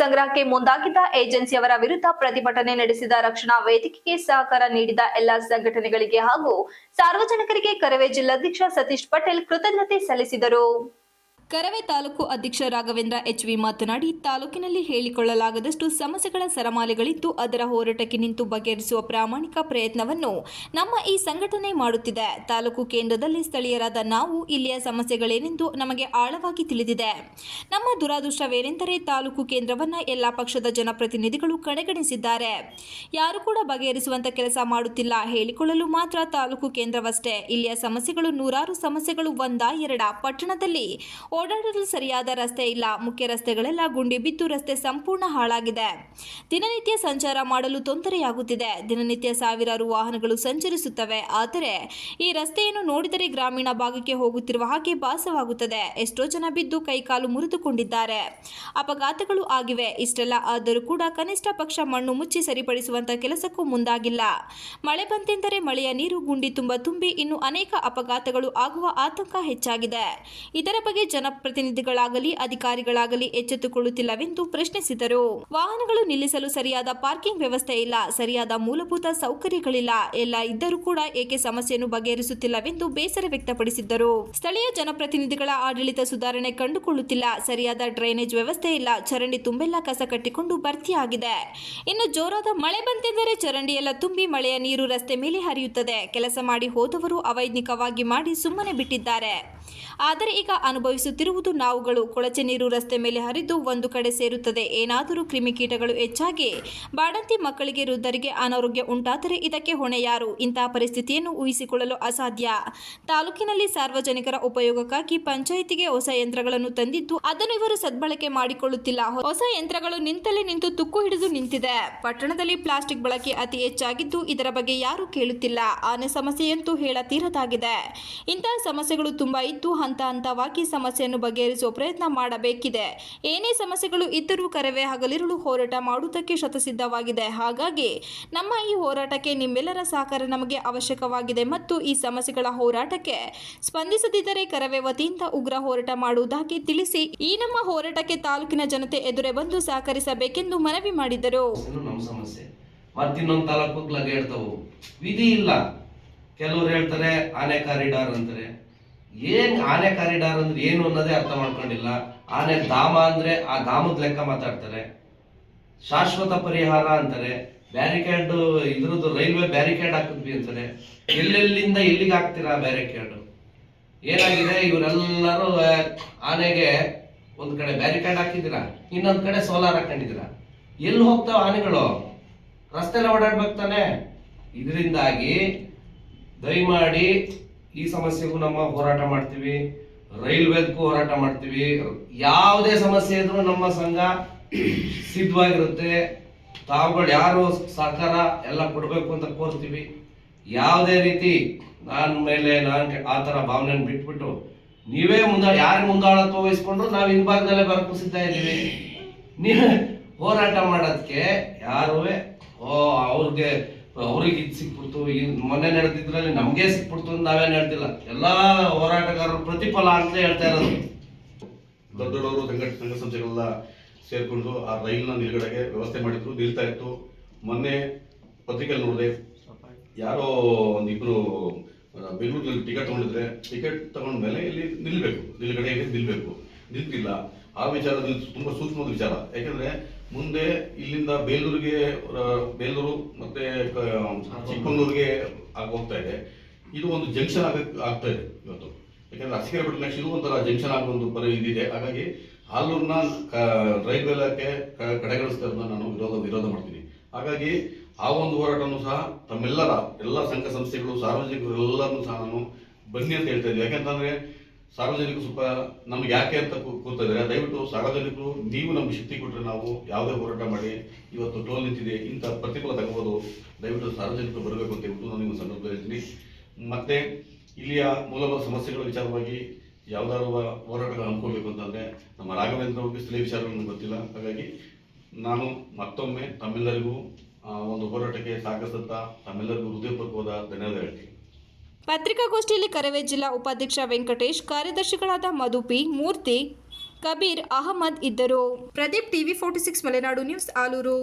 ಸಂಗ್ರಹಕ್ಕೆ ಮುಂದಾಗಿದ್ದ ಏಜೆನ್ಸಿಯವರ ವಿರುದ್ಧ ಪ್ರತಿಭಟನೆ ನಡೆಸಿದ ರಕ್ಷಣಾ ವೇದಿಕೆಗೆ ಸಹಕಾರ ನೀಡಿದ ಎಲ್ಲಾ ಸಂಘಟನೆಗಳಿಗೆ ಹಾಗೂ ಸಾರ್ವಜನಿಕರಿಗೆ ಕರವೇ ಜಿಲ್ಲಾಧ್ಯಕ್ಷ ಸತೀಶ್ ಪಟೇಲ್ ಕೃತಜ್ಞತೆ ಸಲ್ಲಿಸಿದರು. ಕರವೇ ತಾಲೂಕು ಅಧ್ಯಕ್ಷ ರಾಘವೇಂದ್ರ ಎಚ್ ವಿ ಮಾತನಾಡಿ, ತಾಲೂಕಿನಲ್ಲಿ ಹೇಳಿಕೊಳ್ಳಲಾಗದಷ್ಟು ಸಮಸ್ಯೆಗಳ ಸರಮಾಲೆಗಳಿದ್ದು, ಅದರ ಹೋರಾಟಕ್ಕೆ ನಿಂತು ಬಗೆಹರಿಸುವ ಪ್ರಾಮಾಣಿಕ ಪ್ರಯತ್ನವನ್ನು ನಮ್ಮ ಈ ಸಂಘಟನೆ ಮಾಡುತ್ತಿದೆ. ತಾಲೂಕು ಕೇಂದ್ರದಲ್ಲಿ ಸ್ಥಳೀಯರಾದ ನಾವು ಇಲ್ಲಿಯ ಸಮಸ್ಯೆಗಳೇನೆಂದು ನಮಗೆ ಆಳವಾಗಿ ತಿಳಿದಿದೆ. ನಮ್ಮ ದುರಾದೃಷ್ಟವೇನೆಂದರೆ, ತಾಲೂಕು ಕೇಂದ್ರವನ್ನ ಎಲ್ಲ ಪಕ್ಷದ ಜನಪ್ರತಿನಿಧಿಗಳು ಕಡೆಗಣಿಸಿದ್ದಾರೆ. ಯಾರು ಕೂಡ ಬಗೆಹರಿಸುವಂತಹ ಕೆಲಸ ಮಾಡುತ್ತಿಲ್ಲ. ಹೇಳಿಕೊಳ್ಳಲು ಮಾತ್ರ ತಾಲೂಕು ಕೇಂದ್ರವಷ್ಟೇ. ಇಲ್ಲಿಯ ಸಮಸ್ಯೆಗಳು ನೂರಾರು ಸಮಸ್ಯೆಗಳು ಒಂದ ಎರಡ ಪಟ್ಟಣದಲ್ಲಿ ಓಡಾಡಲು ಸರಿಯಾದ ರಸ್ತೆ ಇಲ್ಲ. ಮುಖ್ಯ ರಸ್ತೆಗಳೆಲ್ಲ ಗುಂಡಿ ಬಿದ್ದು ರಸ್ತೆ ಸಂಪೂರ್ಣ ಹಾಳಾಗಿದೆ. ದಿನನಿತ್ಯ ಸಂಚಾರ ಮಾಡಲು ತೊಂದರೆಯಾಗುತ್ತಿದೆ. ದಿನನಿತ್ಯ ಸಾವಿರಾರು ವಾಹನಗಳು ಸಂಚರಿಸುತ್ತವೆ. ಆದರೆ ಈ ರಸ್ತೆಯನ್ನು ನೋಡಿದರೆ ಗ್ರಾಮೀಣ ಭಾಗಕ್ಕೆ ಹೋಗುತ್ತಿರುವ ಹಾಗೆ ಭಾಸವಾಗುತ್ತದೆ. ಎಷ್ಟೋ ಜನ ಬಿದ್ದು ಕೈಕಾಲು ಮುರಿದುಕೊಂಡಿದ್ದಾರೆ. ಅಪಘಾತಗಳು ಆಗಿವೆ. ಇಷ್ಟೆಲ್ಲ ಆದರೂ ಕೂಡ ಕನಿಷ್ಠ ಪಕ್ಷ ಮಣ್ಣು ಮುಚ್ಚಿ ಸರಿಪಡಿಸುವಂತ ಕೆಲಸಕ್ಕೂ ಮುಂದಾಗಿಲ್ಲ. ಮಳೆ ಬಂತೆಂದರೆ ಮಳೆಯ ನೀರು, ಗುಂಡಿ ತುಂಬ ತುಂಬಿ ಇನ್ನು ಅನೇಕ ಅಪಘಾತಗಳು ಆಗುವ ಆತಂಕ ಹೆಚ್ಚಾಗಿದೆ. ಇದರ ಬಗ್ಗೆ ಜನಪ್ರತಿನಿಧಿಗಳಾಗಲಿ, ಅಧಿಕಾರಿಗಳಾಗಲಿ ಎಚ್ಚೆತ್ತುಕೊಳ್ಳುತ್ತಿಲ್ಲವೆಂದು ಪ್ರಶ್ನಿಸಿದರು. ವಾಹನಗಳು ನಿಲ್ಲಿಸಲು ಸರಿಯಾದ ಪಾರ್ಕಿಂಗ್ ವ್ಯವಸ್ಥೆ ಇಲ್ಲ, ಸರಿಯಾದ ಮೂಲಭೂತ ಸೌಕರ್ಯಗಳಿಲ್ಲ. ಎಲ್ಲ ಇದ್ದರೂ ಕೂಡ ಏಕೆ ಸಮಸ್ಯೆಯನ್ನು ಬಗೆಹರಿಸುತ್ತಿಲ್ಲವೆಂದು ಬೇಸರ ವ್ಯಕ್ತಪಡಿಸಿದ್ದರು. ಸ್ಥಳೀಯ ಜನಪ್ರತಿನಿಧಿಗಳ ಆಡಳಿತ ಸುಧಾರಣೆ ಕಂಡುಕೊಳ್ಳುತ್ತಿಲ್ಲ, ಸರಿಯಾದ ಡ್ರೈನೇಜ್ ವ್ಯವಸ್ಥೆ ಇಲ್ಲ, ಚರಂಡಿ ತುಂಬೆಲ್ಲ ಕಸ ಕಟ್ಟಿಕೊಂಡು ಭರ್ತಿಯಾಗಿದೆ. ಇನ್ನು ಜೋರಾದ ಮಳೆ ಬಂತೆಂದರೆ ಚರಂಡಿ ಎಲ್ಲ ತುಂಬಿ ಮಳೆಯ ನೀರು ರಸ್ತೆ ಮೇಲೆ ಹರಿಯುತ್ತದೆ. ಕೆಲಸ ಮಾಡಿ ಹೋದವರು ಅವೈಜ್ಞಿಕವಾಗಿ ಮಾಡಿ ಸುಮ್ಮನೆ ಬಿಟ್ಟಿದ್ದಾರೆ. ಆದರೆ ಈಗ ಅನುಭವಿಸುತ್ತಿರುವುದು ನಾವುಗಳು. ಕೊಳಚೆ ನೀರು ರಸ್ತೆ ಮೇಲೆ ಹರಿದು ಒಂದು ಕಡೆ ಸೇರುತ್ತದೆ. ಏನಾದರೂ ಕ್ರಿಮಿಕೀಟಗಳು ಹೆಚ್ಚಾಗಿ ಬಾಡಂತಿ ಮಕ್ಕಳಿಗೆ, ವೃದ್ಧರಿಗೆ ಅನಾರೋಗ್ಯ ಉಂಟಾದರೆ ಇದಕ್ಕೆ ಹೊಣೆ ಯಾರು? ಇಂತಹ ಪರಿಸ್ಥಿತಿಯನ್ನು ಊಹಿಸಿಕೊಳ್ಳಲು ಅಸಾಧ್ಯ. ತಾಲೂಕಿನಲ್ಲಿ ಸಾರ್ವಜನಿಕರ ಉಪಯೋಗಕ್ಕಾಗಿ ಪಂಚಾಯಿತಿಗೆ ಹೊಸ ಯಂತ್ರಗಳನ್ನು ತಂದಿದ್ದು, ಅದನ್ನು ಇವರು ಸದ್ಬಳಕೆ ಮಾಡಿಕೊಳ್ಳುತ್ತಿಲ್ಲ. ಹೊಸ ಯಂತ್ರಗಳು ನಿಂತಲ್ಲೇ ನಿಂತು ತುಕ್ಕು ಹಿಡಿದು ನಿಂತಿದೆ. ಪಟ್ಟಣದಲ್ಲಿ ಪ್ಲಾಸ್ಟಿಕ್ ಬಳಕೆ ಅತಿ ಹೆಚ್ಚಾಗಿದ್ದು, ಇದರ ಬಗ್ಗೆ ಯಾರೂ ಕೇಳುತ್ತಿಲ್ಲ. ಆನೆ ಸಮಸ್ಯೆಯಂತೂ ಹೇಳತೀರದಾಗಿದೆ ಇಂತಹ ಸಮಸ್ಯೆಗಳು ತುಂಬಾ ಹಂತ ಹಂತವಾಗಿ ಸಮಸ್ಯೆಯನ್ನು ಬಗೆಹರಿಸುವ ಪ್ರಯತ್ನ ಮಾಡಬೇಕಿದೆ. ಏನೇ ಸಮಸ್ಯೆಗಳು ಇದ್ದರೂ ಕರವೇ ಹಗಲಿರುಳು ಹೋರಾಟ ಮಾಡುವುದಕ್ಕೆ ಶತಸಿದ್ಧವಾಗಿದೆ. ಹಾಗಾಗಿ ನಮ್ಮ ಈ ಹೋರಾಟಕ್ಕೆ ನಿಮ್ಮೆಲ್ಲರ ಸಹಕಾರ ನಮಗೆ ಅವಶ್ಯಕವಾಗಿದೆ ಮತ್ತು ಈ ಸಮಸ್ಯೆಗಳ ಹೋರಾಟಕ್ಕೆ ಸ್ಪಂದಿಸದಿದ್ದರೆ ಕರವೇ ವತಿಯಿಂದ ಉಗ್ರ ಹೋರಾಟ ಮಾಡುವುದಾಗಿ ತಿಳಿಸಿ ಈ ನಮ್ಮ ಹೋರಾಟಕ್ಕೆ ತಾಲೂಕಿನ ಜನತೆ ಎದುರೇ ಬಂದು ಸಹಕರಿಸಬೇಕೆಂದು ಮನವಿ ಮಾಡಿದರು. ಮತ್ತಿನ್ನೊಂದು ತಾಲೂಕು ವಿಧಿ ಇಲ್ಲ. ಕೆಲವರು ಹೇಳ್ತಾರೆ, ಆನೆ ಕಾರಿಡಾರ್ ಅಂತಾರೆ. ಏನ್ ಆನೆ ಕಾರಿಡಾರ್ ಅಂದ್ರೆ ಏನು ಅನ್ನೋದೇ ಅರ್ಥ ಮಾಡ್ಕೊಂಡಿಲ್ಲ. ಆನೆ ಧಾಮ ಅಂದ್ರೆ ಆ ಧಾಮದ ಲೆಕ್ಕ ಮಾತಾಡ್ತಾರೆ. ಶಾಶ್ವತ ಪರಿಹಾರ ಅಂತಾರೆ. ಬ್ಯಾರಿಕೇಡ್, ಇದ್ರದ್ದು ರೈಲ್ವೆ ಬ್ಯಾರಿಕೇಡ್ ಹಾಕಿದ್ವಿ ಅಂತಾರೆ. ಎಲ್ಲೆಲ್ಲಿಂದ ಎಲ್ಲಿಗೆ ಹಾಕ್ತೀರಾ ಬ್ಯಾರಿಕೇಡ್? ಏನಾಗಿದೆ? ಇವರೆಲ್ಲರೂ ಆನೆಗೆ ಒಂದ್ ಕಡೆ ಬ್ಯಾರಿಕೇಡ್ ಹಾಕಿದ್ದೀರಾ? ಇನ್ನೊಂದ್ ಕಡೆ ಸೋಲಾರ್ ಹಾಕೊಂಡಿದ್ದೀರಾ? ಎಲ್ಲಿ ಹೋಗ್ತಾವ ಆನೆಗಳು? ರಸ್ತೆಲ್ಲ ಓಡಾಡ್ಬೇಕು ತಾನೆ? ಇದರಿಂದಾಗಿ, ದಯಮಾಡಿ ಈ ಸಮಸ್ಯೆಗೂ ನಮ್ಮ ಹೋರಾಟ ಮಾಡ್ತೀವಿ, ರೈಲ್ವೆಗೂ ಹೋರಾಟ ಮಾಡ್ತೀವಿ. ಯಾವುದೇ ಸಮಸ್ಯೆ ಇದ್ರೂ ನಮ್ಮ ಸಂಘ ಸಿದ್ಧವಾಗಿರುತ್ತೆ. ತಾವುಗಳು ಯಾರು ಸರ್ಕಾರ ಎಲ್ಲ ಕೊಡಬೇಕು ಅಂತ ಕೋರ್ತೀವಿ ಯಾವುದೇ ರೀತಿ ನನ್ನ ಮೇಲೆ ನಾನು ಆ ಥರ ಭಾವನೆಯನ್ನು ಬಿಟ್ಬಿಟ್ಟು ನೀವೇ ಮುಂದೆ, ಯಾರು ಮುಂದಾಳತ್ವ ವಹಿಸ್ಕೊಂಡ್ರು ನಾವು ಹಿಂಭಾಗದಲ್ಲೇ ಬರಕ್ಕೂ ಸಿದ್ಧ ಇದ್ದೀವಿ. ನೀವೇ ಹೋರಾಟ ಮಾಡೋದಕ್ಕೆ ಯಾರೂ, ಓ, ಅವ್ರಿಗೆ ಅವ್ರಿಗೆ ಇದು ಸಿಕ್ಬಿಡ್ತು. ಈ ಮೊನ್ನೆ ನಡೆದಿದ್ರಲ್ಲಿ ನಮಗೆ ಸಿಕ್ಬಿಡ್ತು ಅಂತ ನಾವೇನು ಹೇಳ್ತಿಲ್ಲ ಎಲ್ಲ ಹೋರಾಟಗಾರರು ಪ್ರತಿಫಲ ಅಂತ ಹೇಳ್ತಾ ಇರೋದು. ದೊಡ್ಡ ದೊಡ್ಡವರು ಸಂಘಟ ಸಂಘ ಸಂಸ್ಥೆಗಳೆಲ್ಲ ಸೇರ್ಕೊಂಡು ಆ ರೈಲ್ನ ನಿಲುಗಡೆಗೆ ವ್ಯವಸ್ಥೆ ಮಾಡಿದ್ರು, ನಿಲ್ತಾ ಇತ್ತು. ಮೊನ್ನೆ ಪತ್ರಿಕೆಯಲ್ಲಿ ನೋಡಿದೆ, ಯಾರೋ ಒಂದು ಇಬ್ರು ಬೆಂಗಳೂರಿನಲ್ಲಿ ಟಿಕೆಟ್ ತಗೊಂಡಿದ್ರೆ ಟಿಕೆಟ್ ತಗೊಂಡ ಮೇಲೆ ಇಲ್ಲಿ ನಿಲ್ಬೇಕು. ನಿಲುಗಡೆ ನಿಲ್ಬೇಕು. ನಿಲ್ತಿಲ್ಲ ಆ ವಿಚಾರದಲ್ಲಿ ತುಂಬಾ ಸೂಕ್ಷ್ಮದ ವಿಚಾರ. ಯಾಕಂದ್ರೆ ಮುಂದೆ ಇಲ್ಲಿಂದ ಬೇಲೂರಿಗೆ ಬೇಲೂರು ಮತ್ತೆ ಚಿಕ್ಕಮಗಳೂರಿಗೆ ಹೋಗ್ತಾ ಇದೆ. ಇದು ಒಂದು ಜಂಕ್ಷನ್ ಆಗ, ಆಗ್ತಾ ಇದೆ ಇವತ್ತು. ಯಾಕಂದ್ರೆ ನೆಕ್ಸ್ಟ್ ಇದು ಒಂಥರ ಜಂಕ್ಷನ್ ಆಗೋ ಒಂದು ಪರಿ ಇದಿದೆ. ಹಾಗಾಗಿ ಹಾಲೂರ್ನ ರೈಲ್ವೆ ಇಲಾಖೆ ಕಡೆಗಣಿಸ್ತಾ ಇರೋದನ್ನ ನಾನು ವಿರೋಧ ವಿರೋಧ ಮಾಡ್ತೀನಿ. ಹಾಗಾಗಿ ಆ ಒಂದು ಹೋರಾಟನೂ ಸಹ ತಮ್ಮೆಲ್ಲರ, ಎಲ್ಲ ಸಂಘ ಸಂಸ್ಥೆಗಳು, ಸಾರ್ವಜನಿಕರು ಎಲ್ಲರನ್ನು ಸಹ ನಾನು ಬನ್ನಿ ಅಂತ ಹೇಳ್ತಾ ಇದ್ದೀನಿ. ಯಾಕಂತಂದ್ರೆ ಸಾರ್ವಜನಿಕರು ಸ್ವಲ್ಪ ನಮ್ಗೆ ಯಾಕೆ ಅಂತ ಕೂತಿದ್ರೆ, ದಯವಿಟ್ಟು ಸಾರ್ವಜನಿಕರು, ನೀವು ನಮ್ಗೆ ಶಕ್ತಿ ಕೊಟ್ಟರೆ ನಾವು ಯಾವುದೇ ಹೋರಾಟ ಮಾಡಿ, ಇವತ್ತು ಟೋಲ್ ನಿಂತಿದೆ, ಇಂಥ ಪ್ರತಿಫಲ ತಗೋಬೋದು. ದಯವಿಟ್ಟು ಸಾರ್ವಜನಿಕರು ಬರಬೇಕು ಅಂತ ಹೇಳ್ಬಿಟ್ಟು ನಾನು ನಿಮ್ಮ ಸಂದರ್ಭದಲ್ಲಿ ಹೇಳ್ತೀನಿ. ಮತ್ತೆ ಇಲ್ಲಿಯ ಮೂಲಭೂತ ಸಮಸ್ಯೆಗಳ ವಿಚಾರವಾಗಿ ಯಾವ್ದಾದ್ರು ಹೋರಾಟಗಳು ಅನ್ಕೋಬೇಕು ಅಂತಂದ್ರೆ, ನಮ್ಮ ರಾಘವೇಂದ್ರ ಬಗ್ಗೆ ಸ್ಥಳೀಯ ವಿಚಾರಗಳನ್ನು ಗೊತ್ತಿಲ್ಲ. ಹಾಗಾಗಿ ನಾನು ಮತ್ತೊಮ್ಮೆ ತಮ್ಮೆಲ್ಲರಿಗೂ ಒಂದು ಹೋರಾಟಕ್ಕೆ ಸಹಕರಿಸುತ್ತಾ ತಮ್ಮೆಲ್ಲರಿಗೂ ಹೃದಯಪೂರ್ವಕವಾದ ಧನ್ಯವಾದ ಹೇಳ್ತೀನಿ. ಪತ್ರಿಕಾಗೋಷ್ಠಿಯಲ್ಲಿ ಕರವೇ ಜಿಲ್ಲಾ ಉಪಾಧ್ಯಕ್ಷ ವೆಂಕಟೇಶ್, ಕಾರ್ಯದರ್ಶಿಗಳಾದ ಮಧುಪಿ ಮೂರ್ತಿ, ಕಬೀರ್ ಅಹಮದ್ ಇದ್ದರು. Pradeep TV forty six, Malenadu news, Aluru.